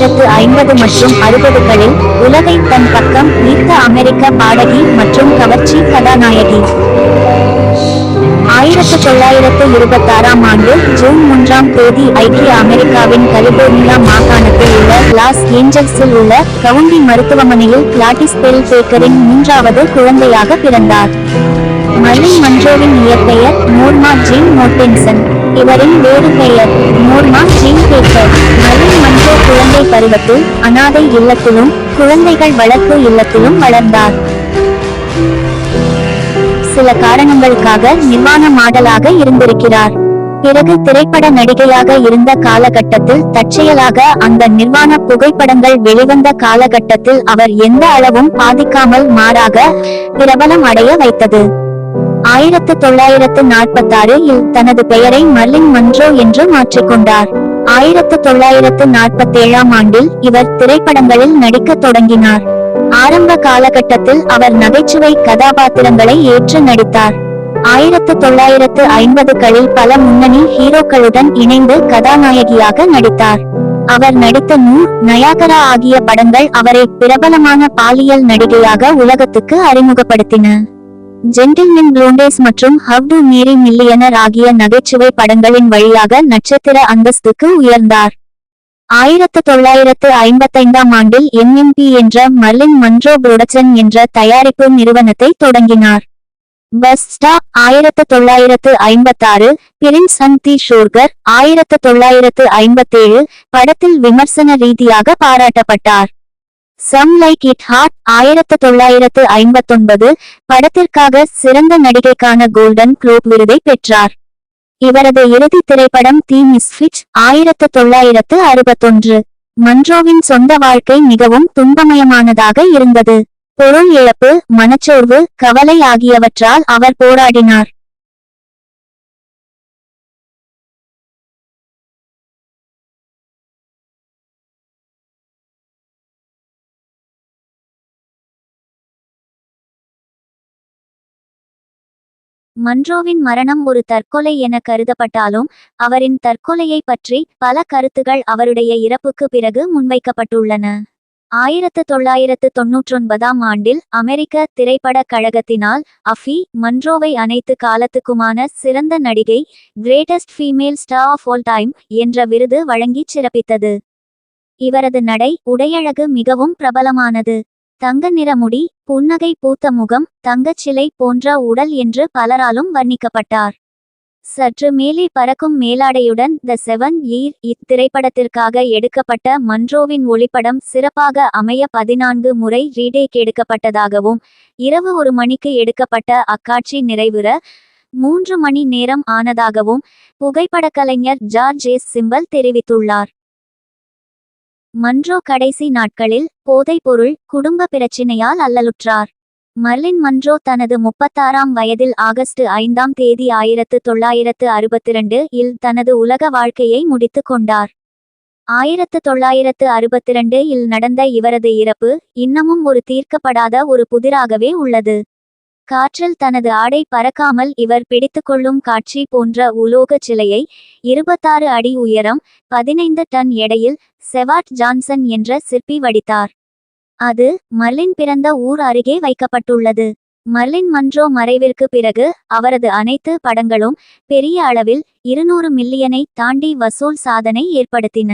ஐம்பது மற்றும் அறுபதுகளில் உலகை தன் பக்கம் ஈர்த்த அமெரிக்க பாடகி மற்றும் கவர்ச்சி கதாநாயகி. ஆயிரத்து தொள்ளாயிரத்து இருபத்தாறாம் ஆண்டு ஜூன் மூன்றாம் தேதி ஐக்கிய அமெரிக்காவின் கலிபோர்னியா மாகாணத்தில் உள்ள லாஸ் ஏஞ்சல்ஸில் உள்ள கவுண்டி மருத்துவமனையில் கிளாட்டிஸ் பெல் பேக்கரின் மூன்றாவது குழந்தையாக பிறந்தார். மர்லின் மன்றோவின் இயற்பெயர் நோர்மா ஜீன் மோர்டென்சன். இவரின் வேறு பெயர் Norma Jeane Baker. Marilyn Monroe பருவத்தில் அனாதை இல்லத்திலும் குழந்தைகள் வளர்ப்பு இல்லத்திலும் வளர்ந்தார். சில காரணங்களுக்காக நிர்வாண மாடலாக இருந்திருக்கிறார். பிறகு திரைப்பட நடிகையாக இருந்த காலகட்டத்தில் தற்செயலாக அந்த நிர்வாண புகைப்படங்கள் வெளிவந்த காலகட்டத்தில் அவர் எந்த அளவும் பாதிக்காமல் மாறாக பிரபலம் அடைய வைத்தது. ஆயிரத்து தொள்ளாயிரத்து நாற்பத்தாறு இல் தனது பெயரை மர்லின் மன்றோ என்று மாற்றிக்கொண்டார். ஆயிரத்து தொள்ளாயிரத்து நாற்பத்தேழாம் ஆண்டில் இவர் திரைப்படங்களில் நடிக்கத் தொடங்கினார். ஆரம்ப காலகட்டத்தில் அவர் நகைச்சுவை கதாபாத்திரங்களை ஏற்று நடித்தார். ஆயிரத்து தொள்ளாயிரத்து ஐம்பதுகளில் பல முன்னணி ஹீரோக்களுடன் இணைந்து கதாநாயகியாக நடித்தார். அவர் நடித்த நூர் நயாகரா ஆகிய படங்கள் அவரை பிரபலமான பாலியல் நடிகையாக உலகத்துக்கு அறிமுகப்படுத்தின. ஜென்டில்மென் ப்ளூண்டேஸ் மற்றும் ஹவ் டு மீரி மில்லியனர் ஆகிய நகைச்சுவை படங்களின் வழியாக நட்சத்திர அந்தஸ்துக்கு உயர்ந்தார். ஆயிரத்து தொள்ளாயிரத்து ஐம்பத்தைந்தாம் ஆண்டில் எம்எம்பி என்ற மர்லின் மன்ட்ரோ புரொடக்ஷன் என்ற தயாரிப்பு நிறுவனத்தை தொடங்கினார். பஸ் ஸ்டாப் ஆயிரத்து தொள்ளாயிரத்து ஐம்பத்தாறு பிரின்ஸ் அண்ட் தி ஷோர்கர் ஆயிரத்து தொள்ளாயிரத்து ஐம்பத்தேழு படத்தில் விமர்சன ரீதியாக பாராட்டப்பட்டார். சம் லைக் இட் ஹாட் ஆயிரத்து தொள்ளாயிரத்து ஐம்பத்தொன்பது படத்திற்காக சிறந்த நடிகைக்கான கோல்டன் குளோப் விருதை பெற்றார். இவரது இறுதி திரைப்படம் தி மிஸ்ஃபிட் ஆயிரத்து தொள்ளாயிரத்து அறுபத்தொன்று. மன்றோவின் சொந்த வாழ்க்கை மிகவும் துன்பமயமானதாக இருந்தது. பொருள் இழப்பு மனச்சோர்வு கவலை ஆகியவற்றால் அவர் போராடினார். மன்றோவின் மரணம் ஒரு தற்கொலை என கருதப்பட்டாலும் அவரின் தற்கொலையை பற்றி பல கருத்துகள் அவருடைய இறப்புக்கு பிறகு முன்வைக்கப்பட்டுள்ளன. ஆயிரத்து தொள்ளாயிரத்து தொன்னூற்றொன்பதாம் ஆண்டில் அமெரிக்க திரைப்படக் கழகத்தினால் அஃபி மன்ரோவை அனைத்து காலத்துக்குமான சிறந்த நடிகை greatest female star of all time என்ற விருது வழங்கிச் சிறப்பித்தது. இவரது நடை உடையழகு மிகவும் பிரபலமானது. தங்க நிறமுடி புன்னகை பூத்த முகம் தங்கச் சிலை போன்ற உடல் என்று பலராலும் வர்ணிக்கப்பட்டார். சற்று மேலே பறக்கும் மேலாடையுடன் த செவன் ஈர் இத்திரைப்படத்திற்காக எடுக்கப்பட்ட மன்றோவின் ஒளிப்படம் சிறப்பாக அமைய பதினான்கு முறை ரீடேக் எடுக்கப்பட்டதாகவும் இரவு ஒரு மணிக்கு எடுக்கப்பட்ட அக்காட்சி நிறைவுற மூன்று மணி நேரம் ஆனதாகவும் புகைப்படக் கலைஞர் ஜார்ஜ் எஸ். சிம்பல் தெரிவித்துள்ளார். மன்றோ கடைசி நாட்களில் போதைப்பொருள் குடும்ப பிரச்சினையால் அல்லலுற்றார். மர்லின் மன்றோ தனது முப்பத்தாறாம் வயதில் ஆகஸ்ட் ஐந்தாம் தேதி ஆயிரத்து தொள்ளாயிரத்து அறுபத்திரண்டு இல் தனது உலக வாழ்க்கையை முடித்து கொண்டார். ஆயிரத்து தொள்ளாயிரத்து அறுபத்திரண்டு இல் நடந்த இவரது இறப்பு இன்னமும் ஒரு தீர்க்கப்படாத ஒரு புதிராகவே உள்ளது. காற்றில் தனது ஆடை பறக்காமல் இவர் பிடித்துக்கொள்ளும் காட்சி போன்ற உலோக சிலையை இருபத்தாறு அடி உயரம் பதினைந்து டன் எடையில் செவாட் ஜான்சன் என்ற சிற்பி வடித்தார். அது மர்லின் பிறந்த ஊர் அருகே வைக்கப்பட்டுள்ளது. மர்லின் மன்றோ மறைவிற்கு பிறகு அவரது அனைத்து படங்களும் பெரிய அளவில் இருநூறு மில்லியனை தாண்டி வசூல் சாதனை ஏற்படுத்தின.